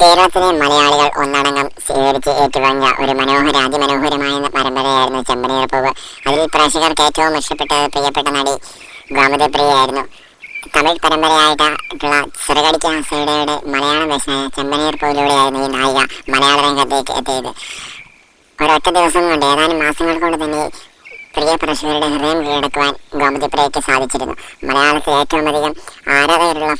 കേരളത്തിലെ മലയാളികൾ ഒന്നടങ്കം സ്വീകരിച്ച് ഏറ്റുവാങ്ങിയ ഒരു മനോഹര അതിമനോഹരമായ പരമ്പരയായിരുന്നു ചെമ്പനീർപ്പൂവ് അതിൽ പ്രേക്ഷകർക്ക് ഏറ്റവും ഇഷ്ടപ്പെട്ട പ്രിയപ്പെട്ട നടി ഗോമതി പ്രിയയായിരുന്നു. തമിഴ് പരമ്പരയായിട്ടുള്ള ചെറുകടിക്ക് ഹസയുടെ മലയാള വേഷനായ ചെമ്പനീർപ്പൂവിലൂടെയായിരുന്നു ഈ നായിക മലയാള രംഗത്തേക്ക് എത്തിയത്. ഒരൊറ്റ ദിവസം കൊണ്ട് ഏതാനും മാസങ്ങൾ കൊണ്ട് തന്നെ പ്രിയ പ്രേക്ഷകരുടെ ഹൃദയം കീഴടക്കുവാൻ ഗോമതി പ്രിയയ്ക്ക് സാധിച്ചിരുന്നു. മലയാളത്തിൽ ഏറ്റവും അധികം ആരാധകരുള്ള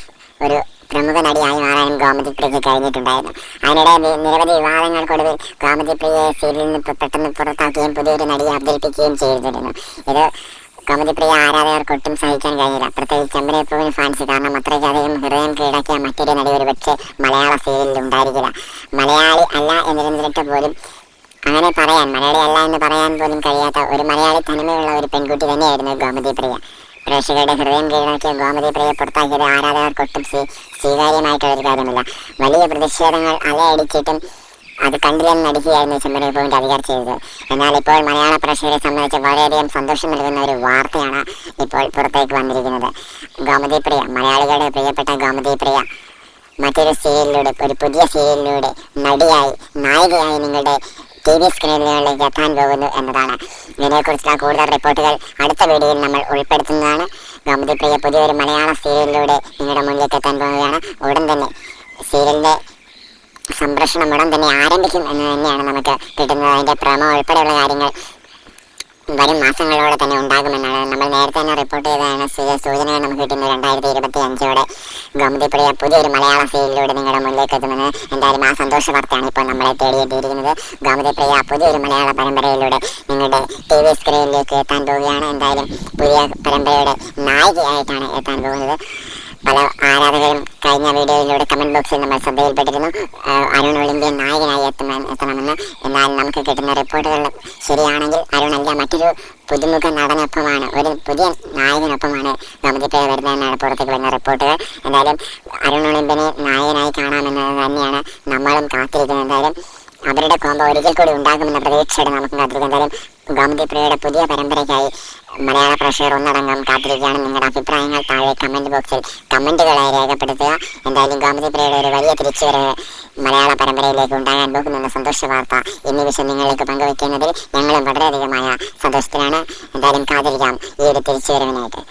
ഒരു പ്രമുഖ നടിയായി മാറാനും ഗോമതി പ്രിയയ്ക്ക് കഴിഞ്ഞിട്ടുണ്ടായിരുന്നു. അതിനിടെ നിരവധി വിവാദങ്ങൾക്കൊടുവിൽ ഗോമതി പ്രിയയെ സീരിയലിൽ നിന്ന് പെട്ടെന്ന് പുറത്താക്കുകയും പുതിയൊരു നടിയെ അവതരിപ്പിക്കുകയും ചെയ്തിരുന്നു. ഇത് ഗോമതി പ്രിയ ആരാധകർക്ക് ഒട്ടും സഹിക്കാൻ കഴിഞ്ഞില്ല. പ്രത്യേകിച്ച് ചെമ്പനപ്പൂവിന് ഫാൻസ് കാരണം അത്രയ്ക്കധികം ഹൃദയം കീഴടക്കിയ മറ്റൊരു നടി ഒരുപക്ഷെ മലയാള സീരിയലിൽ ഉണ്ടായിരിക്കില്ല. മലയാളി അല്ല എന്നിരുന്നിട്ട് പോലും അങ്ങനെ പറയാൻ മലയാളി അല്ല എന്ന് പറയാൻ പോലും കഴിയാത്ത ഒരു മലയാളി തനിമയുള്ള ഒരു പെൺകുട്ടി തന്നെയായിരുന്നു ഗോമതി പ്രിയ പ്രേക്ഷകരുടെ ഹൃദയം കീഴടക്കിയ ഗോമതി പ്രിയ പുറത്താക്കിയത് ആരാധകർക്കൊട്ടും സ്വീ സ്വീകാര്യമായിട്ടുള്ള ഒരു കാര്യമല്ല. വലിയ പ്രതിഷേധങ്ങൾ അലയടിച്ചിട്ടും അത് കണ്ടില്ലെന്ന് നടിക്കുകയായിരുന്നു ചെമ്പനൂരിന്റെ അധികാർ ചെയ്തത്. എന്നാൽ ഇപ്പോൾ മലയാള പ്രേക്ഷകരെ സംബന്ധിച്ച് വളരെയധികം സന്തോഷം നൽകുന്ന ഒരു വാർത്തയാണ് ഇപ്പോൾ പുറത്തേക്ക് വന്നിരിക്കുന്നത്. ഗോമതി പ്രിയ മലയാളികളുടെ പ്രിയപ്പെട്ട ഗോമതി പ്രിയ മറ്റൊരു സീരിയലിലൂടെ ഒരു പുതിയ സീരിയലിലൂടെ നടിയായി നായികയായി നിങ്ങളുടെ ടി വി സ്ക്രീനുകളിലേക്ക് എത്താൻ പോകുന്നു എന്നതാണ്. ഇതിനെക്കുറിച്ചുള്ള കൂടുതൽ റിപ്പോർട്ടുകൾ അടുത്ത വീഡിയോയിൽ നമ്മൾ ഉൾപ്പെടുത്തുന്നതാണ്. ഗോമതി പ്രിയ പുതിയൊരു മലയാള സീരിയലിലൂടെ നിങ്ങളുടെ മുന്നിലേക്ക് എത്താൻ പോവുകയാണ് ഉടൻ തന്നെ സീരിയലിന്റെ സംപ്രേഷണം ഉടൻ തന്നെ ആരംഭിക്കും എന്ന് തന്നെയാണ് നമുക്ക് കിട്ടുന്നത്. അതിന്റെ പ്രമോ ഉൾപ്പെടെയുള്ള കാര്യങ്ങൾ വരും മാസങ്ങളോടെ തന്നെ ഉണ്ടാകുമെന്നാണ് നമ്മൾ നേരത്തെ തന്നെ റിപ്പോർട്ട് ചെയ്തതാണ് സൂചനകൾ നമുക്ക് കിട്ടുന്നത് രണ്ടായിരത്തി ഇരുപത്തി അഞ്ചോടെ ഗോമതിപ്രിയ പുതിയൊരു മലയാള സീരിയലിലൂടെ നിങ്ങളുടെ മുന്നിലേക്ക് എത്തുമെന്ന് എന്തായാലും ആ സന്തോഷ വാർത്തയാണ് ഇപ്പോൾ നമ്മളെ തേടിയെത്തിയിരിക്കുന്നത്. ഗോമതിപ്രിയ പുതിയൊരു മലയാള പരമ്പരയിലൂടെ നിങ്ങളുടെ ടി വി സ്ക്രീനിലേക്ക് എത്താൻ പോവുകയാണ്. എന്തായാലും പുതിയ പരമ്പരയുടെ നായികയായിട്ടാണ് എത്താൻ പോകുന്നത്. പല ആരാധകരും കഴിഞ്ഞ വീഡിയോയിലൂടെ കമന്റ് ബോക്സിൽ നമ്മൾ ശ്രദ്ധയിൽപ്പെട്ടിരുന്നു. അരുൺ ഒളിമ്പ്യൻ നായകനായി എത്തണം എത്തണമെന്ന്. എന്നാൽ നമുക്ക് കിട്ടുന്ന റിപ്പോർട്ടുകൾ ശരിയാണെങ്കിൽ അരുൺ അല്ല മറ്റൊരു പുതുമുഖ നടനൊപ്പമാണ്. ഒരു പുതിയ നായകനൊപ്പമാണ് നമുക്കിപ്പോൾ വരുന്നതെന്നാണ് പുറത്തേക്ക് വരുന്ന റിപ്പോർട്ടുകൾ എന്തായാലും അരുൺ ഒളിമ്പ്യനെ നായകനായി കാണാമെന്നത് തന്നെയാണ് നമ്മളും കാത്തിരിക്കുന്നത്. എന്തായാലും അവരുടെ കോമ്പോ ഒരിക്കൽ കൂടി ഉണ്ടാകുമെന്ന പ്രതീക്ഷയോടെ നമുക്ക് കാത്തിരിക്കാം. എന്തായാലും ഗോമതി പ്രിയയുടെ പുതിയ പരമ്പരയ്ക്കായി മലയാള പ്രേക്ഷകർ ഒന്നടങ്കം കാത്തിരിക്കുകയാണ് നിങ്ങളുടെ അഭിപ്രായങ്ങൾ. താഴെ കമന്റ് ബോക്സിൽ കമന്റുകളായി രേഖപ്പെടുത്തുക. എന്തായാലും ഗോമതി പ്രിയയുടെ ഒരു വലിയ തിരിച്ചുവരവ് മലയാള പരമ്പരയിലേക്ക് ഉണ്ടാകാൻ പോകുമെന്ന സന്തോഷ വാർത്ത ഈ നിമിഷം നിങ്ങളിലേക്ക് പങ്കുവയ്ക്കുന്നതിൽ ഞങ്ങളും വളരെയധികമായ സന്തോഷത്തിലാണ്. എന്തായാലും കാത്തിരിക്കാം ഈ ഒരു തിരിച്ചുവരവിനായിട്ട്.